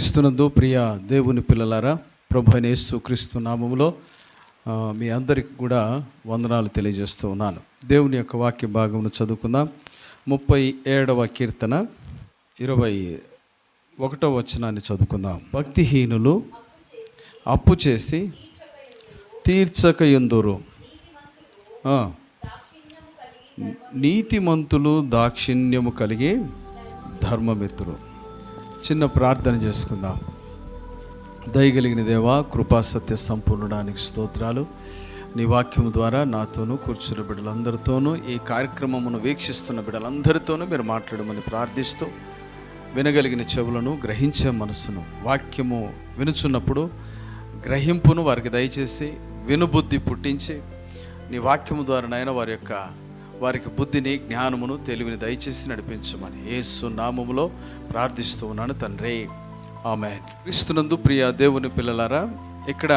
క్రీస్తునందు ప్రియ దేవుని పిల్లలారా ప్రభు క్రీస్తు నామములో మీ అందరికి కూడా వందనాలు తెలియజేస్తూ ఉన్నాను. దేవుని యొక్క వాక్య భాగమును చదువుకుందాం. ముప్పై ఏడవ కీర్తన ఇరవై ఒకటో వచనాన్ని చదువుకుందాం. భక్తిహీనులు అప్పు చేసి తీర్చక ఎందురు నీతిమంతులు దాక్షిణ్యము కలిగి ధర్మమిత్రులు చిన్న ప్రార్థన చేసుకుందాం. దయగలిగిన దేవా కృపా సత్య సంపూర్ణడానికి స్తోత్రాలు. నీ వాక్యం ద్వారా నాతోనూ కూర్చున్న బిడ్డలందరితోనూ ఈ కార్యక్రమమును వీక్షిస్తున్న బిడ్డలందరితోనూ మీరు మాట్లాడమని ప్రార్థిస్తూ వినగలిగిన చెవులను గ్రహించే మనసును వాక్యము వినుచున్నప్పుడు గ్రహింపును వారికి దయచేసి వినుబుద్ధి పుట్టించి నీ వాక్యము ద్వారా నాయన వారి యొక్క వారికి బుద్ధిని జ్ఞానమును తెలివిని దయచేసి నడిపించమని యేసు నామములో ప్రార్థిస్తూ ఉన్నాను తండ్రి. ఆమె క్రీస్తునందు ప్రియ దేవుని పిల్లలారా ఇక్కడ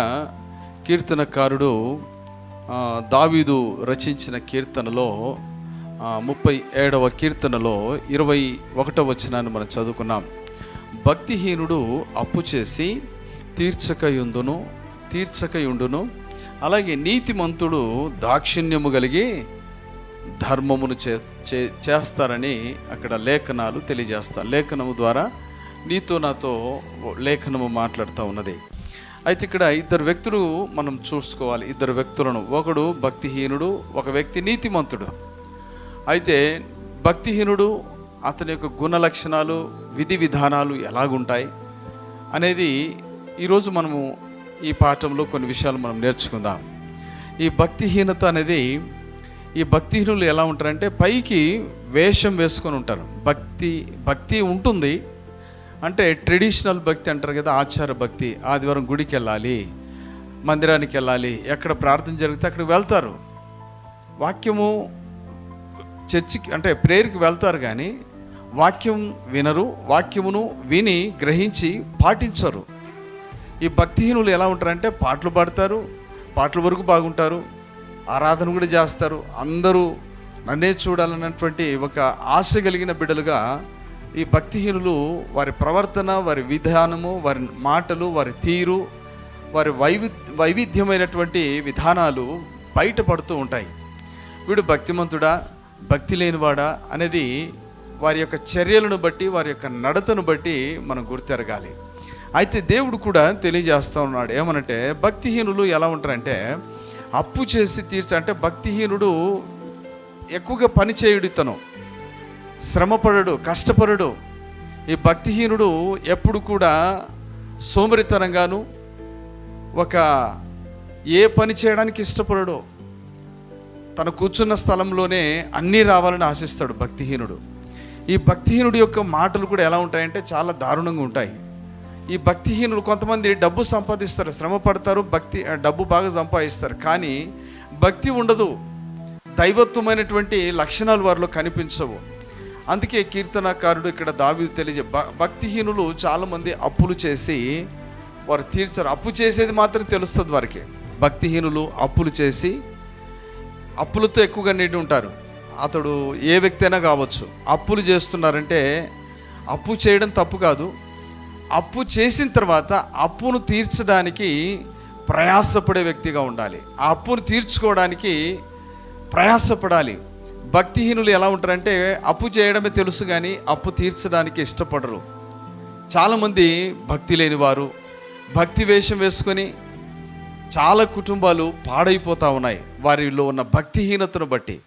కీర్తనకారుడు దావీదు రచించిన కీర్తనలో ముప్పై ఏడవ కీర్తనలో ఇరవై ఒకటవ వచనాన్ని మనం చదువుకున్నాం. భక్తిహీనుడు అప్పు చేసి తీర్చకయుండును తీర్చకయుండును అలాగే నీతిమంతుడు దాక్షిణ్యము కలిగి ధర్మమును చే చే- చేస్తారని అక్కడ లేఖనాలు తెలియజేస్తా లేఖనము ద్వారా నీతో నాతో లేఖనము మాట్లాడుతూ ఉన్నది. అయితే ఇక్కడ ఇద్దరు వ్యక్తులు మనం చూసుకోవాలి. ఇద్దరు వ్యక్తులను. ఒకడు భక్తిహీనుడు ఒక వ్యక్తి నీతిమంతుడు. అయితే భక్తిహీనుడు అతని యొక్క గుణ లక్షణాలు విధి విధానాలు ఎలాగుంటాయి అనేది ఈరోజు మనము ఈ పాఠంలో కొన్ని విషయాలు మనం నేర్చుకుందాం. ఈ భక్తిహీనత అనేది ఈ భక్తిహీనులు ఎలా ఉంటారంటే పైకి వేషం వేసుకొని ఉంటారు. భక్తి భక్తి ఉంటుంది. అంటే ట్రెడిషనల్ భక్తి అంటారు కదా ఆచార భక్తి. ఆదివారం గుడికి వెళ్ళాలి మందిరానికి వెళ్ళాలి ఎక్కడ ప్రార్థన జరిగితే అక్కడికి వెళ్తారు. వాక్యము చర్చికి అంటే ప్రేయర్కి వెళ్తారు కానీ వాక్యం వినరు వాక్యమును విని గ్రహించి పాటించరు. ఈ భక్తిహీనులు ఎలా ఉంటారంటే పాటలు పాడతారు పాటల వరకు బాగుంటారు. ఆరాధన కూడా చేస్తారు. అందరూ నన్నే చూడాలన్నటువంటి ఒక ఆశ కలిగిన బిడ్డలుగా ఈ భక్తిహీనులు వారి ప్రవర్తన వారి విధానము వారి మాటలు వారి తీరు వారి వైవి వైవిధ్యమైనటువంటి విధానాలు బయటపడుతూ ఉంటాయి. వీడు భక్తిమంతుడా భక్తి లేనివాడా అనేది వారి యొక్క చర్యలను బట్టి వారి యొక్క నడతను బట్టి మనం గుర్తెరగాలి. అయితే దేవుడు కూడా తెలియజేస్తూ ఉన్నాడు. ఏమనంటే భక్తిహీనులు ఎలా ఉంటారంటే అప్పు చేసి తీర్చ అంటే భక్తిహీనుడు ఎక్కువగా పని చేయుడు ఇతను. శ్రమపడడు కష్టపడడు. ఈ భక్తిహీనుడు ఎప్పుడు కూడా సోమరితనంగాను ఒక ఏ పని చేయడానికి ఇష్టపడడు తను కూర్చున్న స్థలంలోనే అన్నీ రావాలని ఆశిస్తాడు భక్తిహీనుడు. ఈ భక్తిహీనుడి యొక్క మాటలు కూడా ఎలా ఉంటాయంటే చాలా దారుణంగా ఉంటాయి. ఈ భక్తిహీనులు కొంతమంది డబ్బు సంపాదిస్తారు శ్రమ పడతారు భక్తి డబ్బు బాగా సంపాదిస్తారు. కానీ భక్తి ఉండదు. దైవత్వమైనటువంటి లక్షణాలు వారిలో కనిపించవు. అందుకే కీర్తనకారుడు ఇక్కడ దావి తెలియజే భక్తిహీనులు చాలామంది అప్పులు చేసి వారు తీర్చరు. అప్పు చేసేది మాత్రం తెలుస్తుంది వారికి. భక్తిహీనులు అప్పులు చేసి అప్పులతో ఎక్కువగా నిండి ఉంటారు. అతడు ఏ వ్యక్తి అయినా కావచ్చు. అప్పులు చేస్తున్నారంటే అప్పు చేయడం తప్పు కాదు. అప్పు చేసిన తర్వాత అప్పును తీర్చడానికి ప్రయాసపడే వ్యక్తిగా ఉండాలి. ఆ అప్పును తీర్చుకోవడానికి ప్రయాసపడాలి. భక్తిహీనులు ఎలా ఉంటారంటే అప్పు చేయడమే తెలుసు కానీ అప్పు తీర్చడానికి ఇష్టపడరు. చాలామంది భక్తి లేని వారు భక్తి వేషం వేసుకొని చాలా కుటుంబాలు పాడైపోతూ ఉన్నాయి. వారిలో ఉన్న భక్తిహీనతను బట్టి.